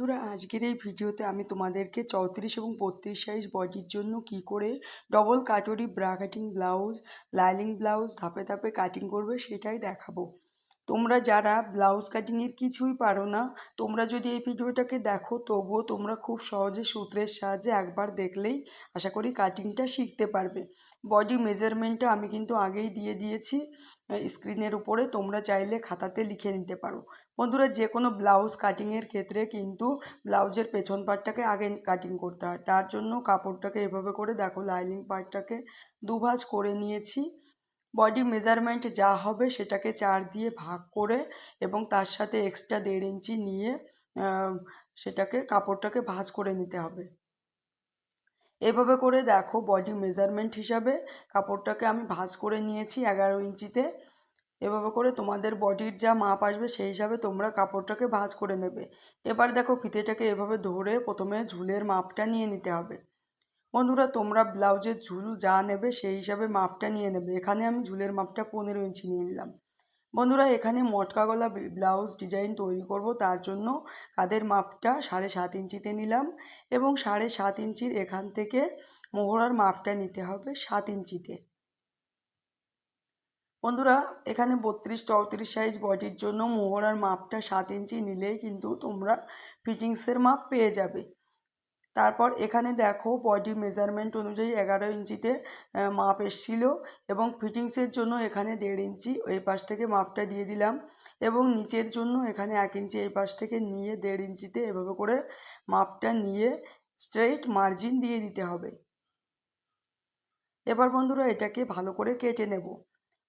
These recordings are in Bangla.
বন্ধুরা, আজকের এই ভিডিওতে আমি তোমাদেরকে চৌত্রিশ এবং বত্রিশ সাইজ বডির জন্য কি করে double katori bra cutting blouse lining blouse ধাপে ধাপে কাটিং করবে সেটাই দেখাবো। তোমরা যারা ব্লাউজ কাটিংয়ের কিছুই পারো না, তোমরা যদি এই ভিডিওটাকে দেখো, তবুও তোমরা খুব সহজে সূত্রের সাহায্যে একবার দেখলেই আশা করি কাটিংটা শিখতে পারবে। বডি মেজারমেন্টটা আমি কিন্তু আগেই দিয়ে দিয়েছি স্ক্রিনের উপরে, তোমরা চাইলে খাতাতে লিখে নিতে পারো। বন্ধুরা যে কোনো ব্লাউজ কাটিংয়ের ক্ষেত্রে কিন্তু ব্লাউজের পেছন পার্টটাকে আগে কাটিং করতে হয়। তার জন্য কাপড়টাকে এভাবে করে, দেখো লাইনিং পার্টটাকে দুভাজ করে নিয়েছি। বডি মেজারমেন্ট যা হবে সেটাকে চার দিয়ে ভাগ করে এবং তার সাথে এক্সট্রা দেড় ইঞ্চি নিয়ে সেটাকে, কাপড়টাকে ভাঁজ করে নিতে হবে। এভাবে করে দেখো বডি মেজারমেন্ট হিসাবে কাপড়টাকে আমি ভাঁজ করে নিয়েছি এগারো ইঞ্চিতে। এভাবে করে তোমাদের বডির যা মাপ আসবে সেই হিসাবে তোমরা কাপড়টাকে ভাঁজ করে নেবে। এবার দেখো ফিতেটাকে এভাবে ধরে প্রথমে ঝুলের মাপটা নিয়ে নিতে হবে। বন্ধুরা, তোমরা ব্লাউজের ঝুল যা নেবে সেই হিসাবে মাপটা নিয়ে নেবে। এখানে আমি ঝুলের মাপটা পনেরো ইঞ্চি নিয়ে নিলাম। বন্ধুরা, এখানে মটকা গলা ব্লাউজ ডিজাইন তৈরি করব। তার জন্য কাদের মাপটা সাড়ে সাত ইঞ্চিতে নিলাম এবং সাড়ে সাত ইঞ্চির এখান থেকে মোহরার মাপটা নিতে হবে সাত ইঞ্চিতে। বন্ধুরা, এখানে বত্রিশ চৌত্রিশ সাইজ বডির জন্য মোহরার মাপটা সাত ইঞ্চি নিলেই কিন্তু তোমরা ফিটিংসের মাপ পেয়ে যাবে। তারপর এখানে দেখো বডি মেজারমেন্ট অনুযায়ী এগারো ইঞ্চিতে মাপ এসছিল এবং ফিটিংসের জন্য এখানে দেড় ইঞ্চি এই পাশ থেকে মাপটা দিয়ে দিলাম এবং নিচের জন্য এখানে এক ইঞ্চি এই পাশ থেকে নিয়ে দেড় ইঞ্চিতে এভাবে করে মাপটা নিয়ে স্ট্রেইট মার্জিন দিয়ে দিতে হবে। এবার বন্ধুরা এটাকে ভালো করে কেটে নেব।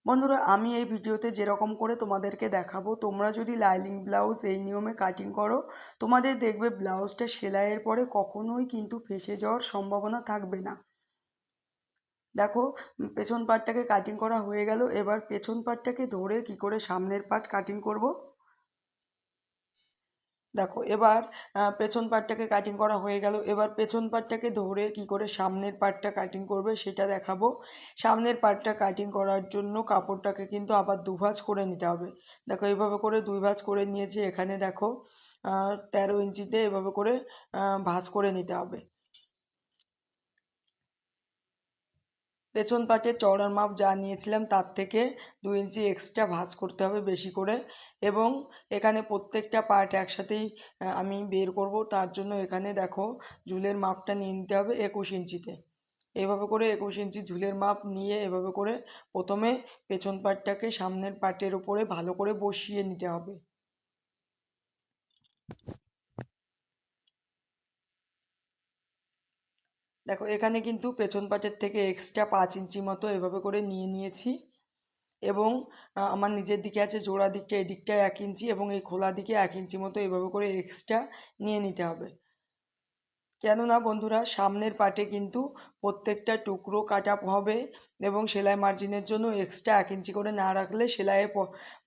বন্ধুরা, আমি এই ভিডিওতে যেরকম করে তোমাদেরকে দেখাবো, তোমরা যদি লাইলিং ব্লাউজ এই নিয়মে কাটিং করো, তোমাদের দেখবে ব্লাউজটা সেলাইয়ের পরে কখনোই কিন্তু ফেসে যাওয়ার সম্ভাবনা থাকবে না। দেখো পেছন পাটটাকে কাটিং করা হয়ে গেল, এবার পেছন পাটটাকে ধরে কি করে সামনের পাট কাটিং করব? দেখো, এবার পেছন পার্টটাকে কাটিং করা হয়ে গেল। এবার পেছন পার্টটাকে ধরে কি করে সামনের পার্টটা কাটিং করবে সেটা দেখাবো। সামনের পার্টটা কাটিং করার জন্য কাপড়টাকে কিন্তু আবার দুভাজ করে নিতে হবে। দেখো, এভাবে করে দুই ভাজ করে নিয়েছি। এখানে দেখো তেরো ইঞ্চিতে এভাবে করে ভাঁজ করে নিতে হবে। পেছন পাটের চওড়ার মাপ যা নিয়েছিলাম, তার থেকে দু ইঞ্চি এক্সট্রা ভাঁজ করতে হবে বেশি করে এবং এখানে প্রত্যেকটা পার্ট একসাথেই আমি বের করব। তার জন্য এখানে দেখো ঝুলের মাপটা নিয়ে নিতে হবে একুশ ইঞ্চিতে। এভাবে করে একুশ ইঞ্চি ঝুলের মাপ নিয়ে এভাবে করে প্রথমে পেছন পাটটাকে সামনের পাটের উপরে ভালো করে বসিয়ে নিতে হবে। দেখো, এখানে কিন্তু পেছন পাটের থেকে এক্সট্রা পাঁচ ইঞ্চি মতো এভাবে করে নিয়ে নিয়েছি এবং আমার নিজের দিকে আছে, জোড়া দিকটা, এই দিকটায় এক ইঞ্চি এবং এই খোলা দিকে এক ইঞ্চি মতো এভাবে করে এক্সট্রা নিয়ে নিতে হবে। কেননা বন্ধুরা, সামনের পাটে কিন্তু প্রত্যেকটা টুকরো কাটা হবে এবং সেলাই মার্জিনের জন্য এক্সট্রা এক ইঞ্চি করে না রাখলে সেলাইয়ে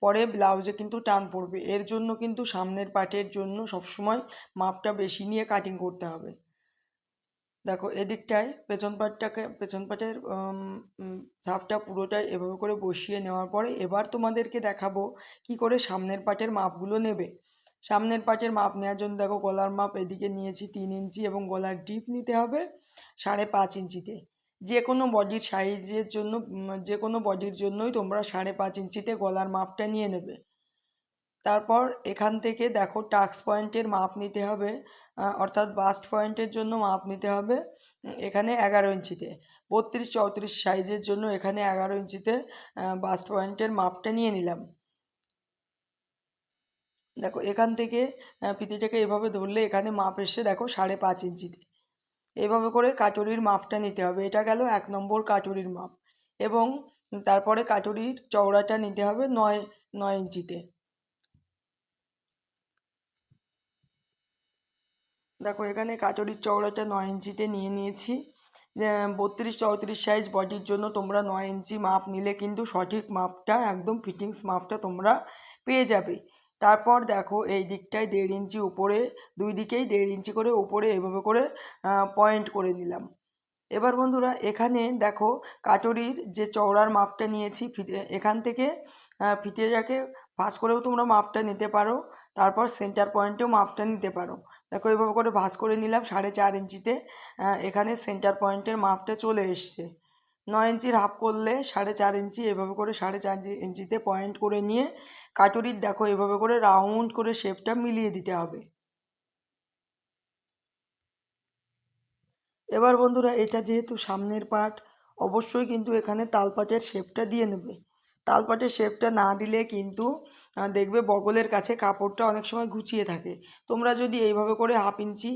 পরে ব্লাউজে কিন্তু টান পড়বে। এর জন্য কিন্তু সামনের পাটের জন্য সবসময় মাপটা বেশি নিয়ে কাটিং করতে হবে। দেখো, এদিকটায় পেছন পাটটাকে, পেছন পাটের ঝাপটা পুরোটাই এভাবে করে বসিয়ে নেওয়ার পরে এবার তোমাদেরকে দেখাবো কি করে সামনের পাটের মাপগুলো নেবে। সামনের পাটের মাপ নেওয়ার জন্য দেখো, গলার মাপ এদিকে নিয়েছি তিন ইঞ্চি এবং গলার ডিপ নিতে হবে সাড়ে পাঁচ ইঞ্চিতে। যে কোনো বডির সাইজের জন্য যে কোনো বডির জন্যই তোমরা সাড়ে পাঁচ ইঞ্চিতে গলার মাপটা নিয়ে নেবে। তারপর এখান থেকে দেখো, টাক্স পয়েন্টের মাপ নিতে হবে অর্থাৎ বাস্ট পয়েন্টের জন্য মাপ নিতে হবে এখানে এগারো ইঞ্চিতে। বত্রিশ চৌত্রিশ সাইজের জন্য এখানে এগারো ইঞ্চিতে বাস্ট পয়েন্টের মাপটা নিয়ে নিলাম। দেখো, এখান থেকে ফিতিটাকে এভাবে ধরলে এখানে মাপ এসছে দেখো সাড়ে পাঁচ ইঞ্চিতে। এভাবে করে কাটুরির মাপটা নিতে হবে। এটা গেল এক নম্বর কাটুরির মাপ। এবং তারপরে কাটুরির চওড়াটা নিতে হবে নয় নয় ইঞ্চিতে। দেখো, এখানে কাচুরির চওড়াটা নয় ইঞ্চিতে নিয়ে নিয়েছি। বত্রিশ চৌত্রিশ সাইজ বডির জন্য তোমরা নয় ইঞ্চি মাপ নিলে কিন্তু সঠিক মাপটা, একদম ফিটিংস মাপটা তোমরা পেয়ে যাবে। তারপর দেখো, এই দিকটায় দেড় ইঞ্চি উপরে, দুই দিকেই দেড় ইঞ্চি করে উপরে এভাবে করে পয়েন্ট করে নিলাম। এবার বন্ধুরা, এখানে দেখো কাটরির যে চওড়ার মাপটা নিয়েছি এখান থেকে ফিতে যাকে ফাঁস করেও তোমরা মাপটা নিতে পারো। তারপর সেন্টার পয়েন্টেও মাপটা নিতে পারো। দেখো, এভাবে করে ভাঁজ করে নিলাম সাড়ে চার ইঞ্চিতে। এখানে সেন্টার পয়েন্টের মাপটা চলে এসছে। নয় ইঞ্চির হাফ করলে সাড়ে চার ইঞ্চি, এভাবে করে সাড়ে চার ইঞ্চিতে পয়েন্ট করে নিয়ে কাটুরির দেখো, এভাবে করে রাউন্ড করে শেপটা মিলিয়ে দিতে হবে। এবার বন্ধুরা, এটা যেহেতু সামনের পার্ট অবশ্যই কিন্তু এখানে তালপাটের শেপটা দিয়ে নেবে। তালপাটের শেপটা না দিলে কিন্তু দেখবে বগলের কাছে কাপড়টা অনেক সময় ঘুচিয়ে থাকে। তোমরা যদি এইভাবে করে হাফ ইঞ্চি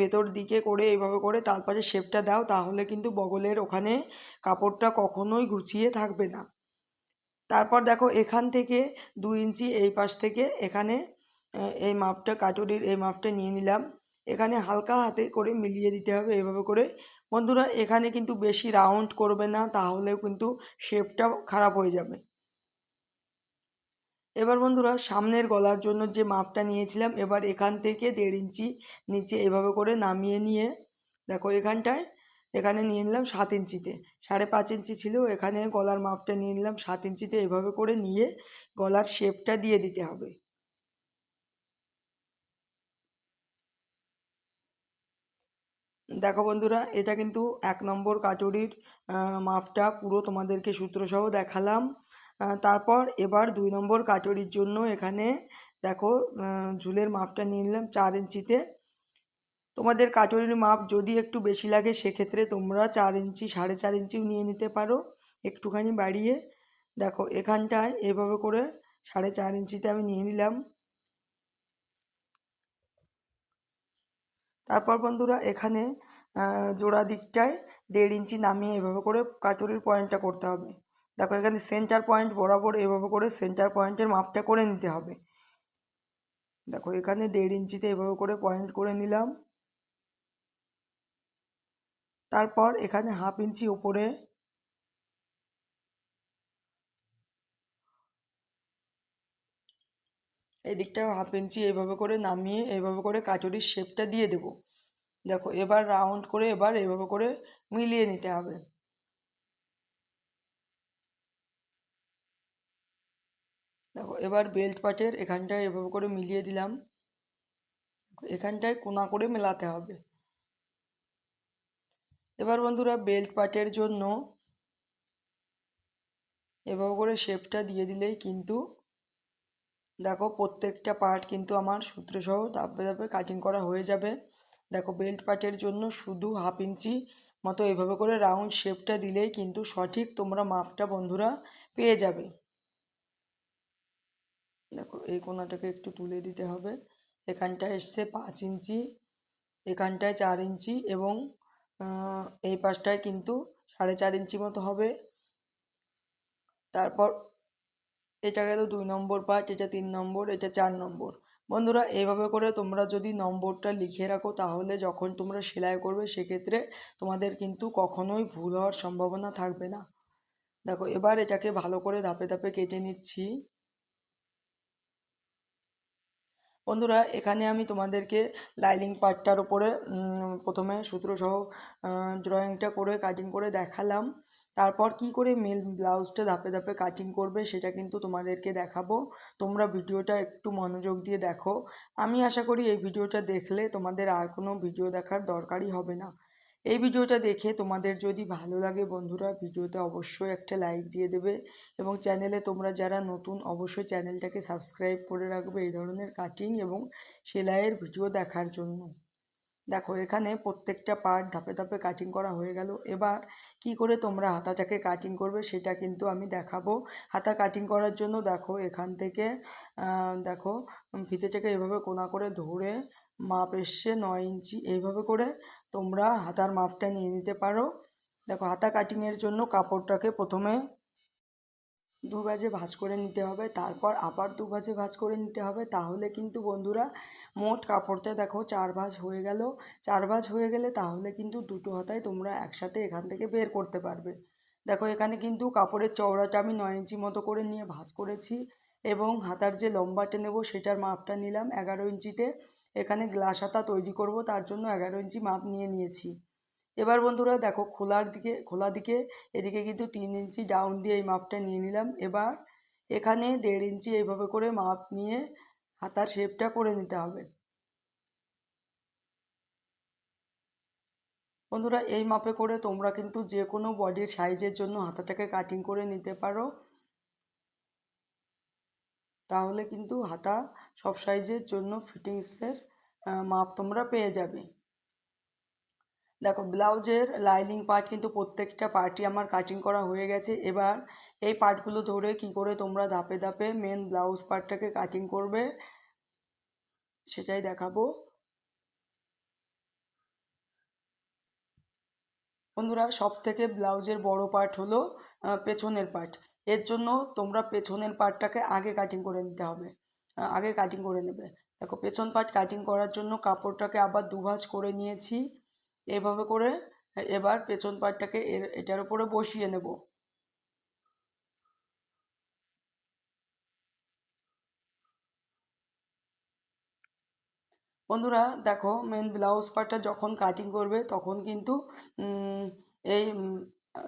ভেতর দিকে করে এইভাবে করে তালপাটের শেপটা দাও, তাহলে কিন্তু বগলের ওখানে কাপড়টা কখনোই ঘুচিয়ে থাকবে না। তারপর দেখো এখান থেকে দু ইঞ্চি এই পাশ থেকে এখানে এই মাপটা কাটুরির এই মাপটা নিয়ে নিলাম। এখানে হালকা হাতে করে মিলিয়ে দিতে হবে, এইভাবে করে বন্ধুরা, এখানে কিন্তু বেশি রাউন্ড করবে না, তাহলেও কিন্তু শেপটা খারাপ হয়ে যাবে। এবার বন্ধুরা, সামনের গলার জন্য যে মাপটা নিয়েছিলাম, এবার এখান থেকে দেড় ইঞ্চি নিচে এভাবে করে নামিয়ে নিয়ে, দেখো এখানটায়, এখানে নিয়ে নিলাম সাত ইঞ্চিতে। সাড়ে পাঁচ ইঞ্চি ছিল, এখানে গলার মাপটা নিয়ে নিলাম সাত ইঞ্চিতে, এভাবে করে নিয়ে গলার শেপটা দিয়ে দিতে হবে। দেখো বন্ধুরা, এটা কিন্তু এক নম্বর কাটুরির মাপটা পুরো তোমাদেরকে সূত্রসহ দেখালাম। তারপর এবার দুই নম্বর কাটুরির জন্য এখানে দেখো ঝুলের মাপটা নিয়ে নিলাম চার ইঞ্চিতে। তোমাদের কাটুরির মাপ যদি একটু বেশি লাগে, সেক্ষেত্রে তোমরা চার ইঞ্চি, সাড়ে চার ইঞ্চিও নিয়ে নিতে পারো একটুখানি বাড়িয়ে। দেখো, এখানটায় এভাবে করে সাড়ে চার ইঞ্চিতে আমি নিয়ে নিলাম। তারপর বন্ধুরা এখানে জোড়া দিকটায় দেড় ইঞ্চি নামিয়ে এভাবে করে কাটুরির পয়েন্টটা করতে হবে। দেখো এখানে সেন্টার পয়েন্ট বরাবর এভাবে করে সেন্টার পয়েন্টের মাপটা করে নিতে হবে। দেখো এখানে দেড় ইঞ্চিতে এভাবে করে পয়েন্ট করে নিলাম। তারপর এখানে হাফ ইঞ্চি উপরে এই দিকটা হাফ ইঞ্চি এইভাবে করে নামিয়ে এইভাবে করে কাচুরির শেপটা দিয়ে দেবো। দেখো, এবার রাউন্ড করে এবার এভাবে করে মিলিয়ে নিতে হবে। দেখো, এবার বেল্ট পার্টের এখানটায় এভাবে করে মিলিয়ে দিলাম। এখানটায় কোনা করে মেলাতে হবে। এবার বন্ধুরা বেল্ট পার্টের জন্য এভাবে করে শেপটা দিয়ে দিলেই কিন্তু দেখো, প্রত্যেকটা পার্ট কিন্তু আমার সূত্রসহ ধাপে ধাপে কাটিং করা হয়ে যাবে। দেখো বেল্ট পার্টের জন্য শুধু হাফ ইঞ্চি মতো এভাবে করে রাউন্ড শেপটা দিলেই কিন্তু সঠিক তোমরা মাপটা বন্ধুরা পেয়ে যাবে। দেখো, এই কোনাটাকে একটু তুলে দিতে হবে। এখানটায় এসছে পাঁচ ইঞ্চি, এখানটায় চার ইঞ্চি এবং এই পাশটায় কিন্তু সাড়ে চার ইঞ্চি মতো হবে। তারপর এটা গেল দুই নম্বর পার্ট এটা তিন নম্বর, এটা চার নম্বর। বন্ধুরা, এইভাবে করে তোমরা যদি নম্বরটা লিখে রাখো, তাহলে যখন তোমরা সেলাই করবে, সেক্ষেত্রে তোমাদের কিন্তু কখনোই ভুল হওয়ার সম্ভাবনা থাকবে না। দেখো, এবার এটাকে ভালো করে ধাপে ধাপে কেটে নিচ্ছি। বন্ধুরা, এখানে আমি তোমাদেরকে লাইলিং পার্টটার উপরে প্রথমে সূত্রসহ ড্রয়িংটা করে কাটিং করে দেখালাম। তারপর কি করে মেল ব্লাউজটা ধাপে ধাপে কাটিং করবে সেটা কিন্তু তোমাদেরকে দেখাবো। তোমরা ভিডিওটা একটু মনোযোগ দিয়ে দেখো। আমি আশা করি এই ভিডিওটা দেখলে তোমাদের আর কোনো ভিডিও দেখার দরকারই হবে না। এই ভিডিওটা দেখে তোমাদের যদি ভালো লাগে বন্ধুরা, ভিডিওতে অবশ্যই একটা লাইক দিয়ে দেবে এবং চ্যানেলে তোমরা যারা নতুন, অবশ্যই চ্যানেলটাকে সাবস্ক্রাইব করে রাখবে এই ধরনের কাটিং এবং সেলাইয়ের ভিডিও দেখার জন্য। দেখো, এখানে প্রত্যেকটা পার্ট ধাপে ধাপে কাটিং করা হয়ে গেল। এবার কি করে তোমরা হাতাটাকে কাটিং করবে সেটা কিন্তু আমি দেখাবো। হাতা কাটিং করার জন্য দেখো, এখান থেকে দেখো ফিতেটাকে এভাবে কোনা করে ধরে মাপ এসছে নয় ইঞ্চি। এইভাবে করে তোমরা হাতার মাপটা নিয়ে নিতে পারো। দেখো, হাতা কাটিংয়ের জন্য কাপড়টাকে প্রথমে দু ভাঁজে ভাঁজ করে নিতে হবে, তারপর আবার দু ভাঁজে ভাঁজ করে নিতে হবে। তাহলে কিন্তু বন্ধুরা মোট কাপড়টা দেখো চার ভাঁজ হয়ে গেল। চার ভাঁজ হয়ে গেলে তাহলে কিন্তু দুটো হাতায় তোমরা একসাথে এখান থেকে বের করতে পারবে। দেখো এখানে কিন্তু কাপড়ের চওড়াটা আমি নয় ইঞ্চি মতো করে নিয়ে ভাঁজ করেছি এবং হাতার যে লম্বাটা নেব সেটার মাপটা নিলাম এগারো ইঞ্চিতে। এখানে গ্লাস হাতা তৈরি করব, তার জন্য এগারো ইঞ্চি মাপ নিয়ে নিয়েছি। এবার বন্ধুরা দেখো খোলার দিকে, খোলা দিকে, এদিকে কিন্তু তিন ইঞ্চি ডাউন দিয়ে এই মাপটা নিয়ে নিলাম। এবার এখানে দেড় ইঞ্চি এইভাবে করে মাপ নিয়ে হাতার শেপটা করে নিতে হবে। বন্ধুরা এই মাপে করে তোমরা কিন্তু যে কোনো বডির সাইজের জন্য হাতাটাকে কাটিং করে নিতে পারো। তাহলে কিন্তু হাতা সব সাইজের জন্য ফিটিংসের মাপ তোমরা পেয়ে যাবে। দেখো, ব্লাউজের লাইনিং পার্ট কিন্তু প্রত্যেকটা পার্টই আমার কাটিং করা হয়ে গেছে। এবার এই পার্টগুলো ধরে কি করে তোমরা ধাপে ধাপে মেন ব্লাউজ পার্টটাকে কাটিং করবে, সেটাই দেখাবো। বন্ধুরা সব থেকে ব্লাউজের বড় পার্ট হলো পেছনের পার্ট এর জন্য তোমরা পেছনের পার্টটাকে আগে কাটিং করে নিতে হবে আগে কাটিং করে নেবে। দেখো, পেছন পার্ট কাটিং করার জন্য কাপড়টাকে আবার দুভাজ করে নিয়েছি। এভাবে করে এবার পেছন পাটটাকে এর, এটার উপরে বসিয়ে নেব। বন্ধুরা, দেখো মেন ব্লাউজ পার্টটা যখন কাটিং করবে, তখন কিন্তু এই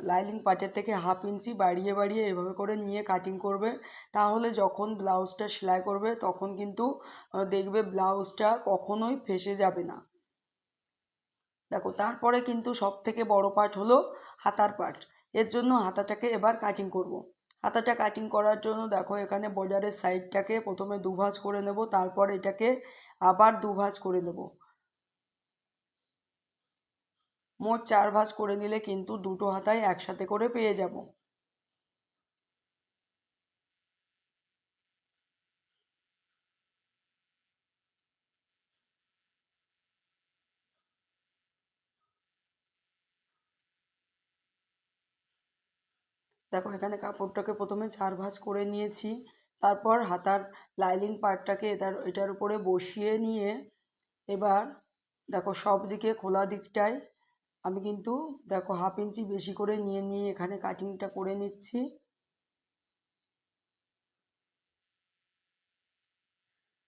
লাইলিং পার্টের থেকে হাফ ইঞ্চি বাড়িয়ে বাড়িয়ে এভাবে করে নিয়ে কাটিং করবে। তাহলে যখন ব্লাউজটা সেলাই করবে, তখন কিন্তু দেখবে ব্লাউজটা কখনোই ফেসে যাবে না। দেখো, তারপরে কিন্তু সব থেকে বড় পার্ট হলো হাতার পার্ট এর জন্য হাতাটাকে এবার কাটিং করব। হাতাটা কাটিং করার জন্য দেখো, এখানে বর্ডারের সাইডটাকে প্রথমে দুভাজ করে নেব, তারপর এটাকে আবার দুভাজ করে নেব। মোট চার ভাঁজ করে নিলে কিন্তু দুটো হাতায় একসাথে করে পেয়ে যাব। দেখো, এখানে কাপড়টাকে প্রথমে চার ভাঁজ করে নিয়েছি। তারপর হাতার লাইলিং পার্টটাকে এটার এটার উপরে বসিয়ে নিয়ে এবার দেখো, সব দিকে খোলা দিকটায় আমি কিন্তু দেখো, হাফ ইঞ্চি বেশি করে নিয়ে নিয়ে এখানে কাটিংটা করে নিচ্ছি।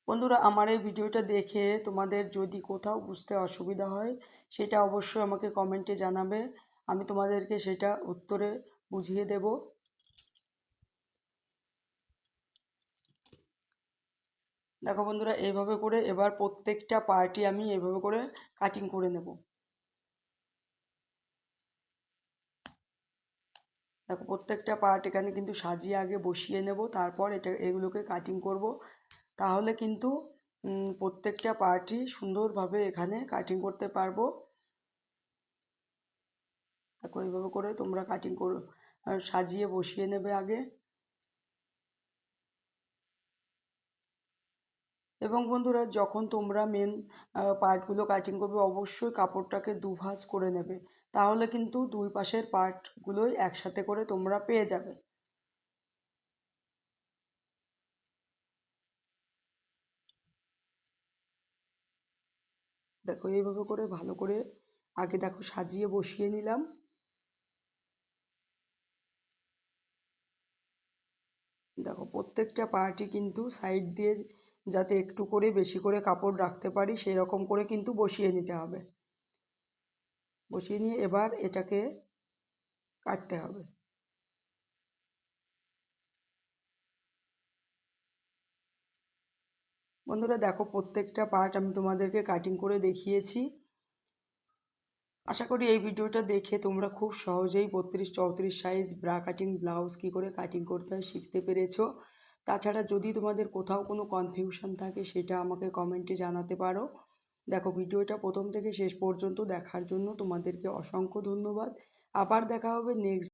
বন্ধুরা, আমার এই ভিডিওটা দেখে তোমাদের যদি কোথাও বুঝতে অসুবিধা হয়, সেটা অবশ্যই আমাকে কমেন্টে জানাবে। আমি তোমাদেরকে সেটা উত্তরে বুঝিয়ে দেব। দেখো বন্ধুরা এইভাবে করে এবার প্রত্যেকটা পার্টি আমি এইভাবে করে কাটিং করে নেব। দেখো, প্রত্যেকটা পার্ট এখানে কিন্তু সাজিয়ে আগে বসিয়ে নেব, তারপর এটা, এগুলোকে কাটিং করব। তাহলে কিন্তু প্রত্যেকটা পার্টই সুন্দরভাবে এখানে কাটিং করতে পারব। দেখো এইভাবে করে তোমরা কাটিং করো। সাজিয়ে বসিয়ে নেবে আগে। এবং বন্ধুরা, যখন তোমরা মেন পার্টগুলো কাটিং করবে, অবশ্যই কাপড়টাকে দুভাজ করে নেবে। তাহলে কিন্তু দুই পাশের পার্টগুলোই একসাথে করে তোমরা পেয়ে যাবে। দেখো, এইভাবে করে ভালো করে আগে দেখো সাজিয়ে বসিয়ে নিলাম দেখো প্রত্যেকটা পার্টি কিন্তু সাইড দিয়ে যাতে একটু করে বেশি করে কাপড় রাখতে পারি সেই রকম করে কিন্তু বসিয়ে নিতে হবে। বসিয়ে নিয়ে এবার এটাকে কাটতে হবে। বন্ধুরা দেখো, প্রত্যেকটা পার্ট আমি তোমাদেরকে কাটিং করে দেখিয়েছি। আশা করি এই ভিডিওটা দেখে তোমরা খুব সহজেই বত্রিশ চৌত্রিশ সাইজ ব্রা কাটিং ব্লাউজ কী করে কাটিং করতে হয় শিখতে পেরেছ। তাছাড়া যদি তোমাদের কোথাও কোনো কনফিউশন থাকে সেটা আমাকে কমেন্টে জানাতে পারো। দেখো, ভিডিওটা প্রথম থেকে শেষ পর্যন্ত দেখার জন্য তোমাদেরকে অসংখ্য ধন্যবাদ। আবার দেখা হবে নেক্সট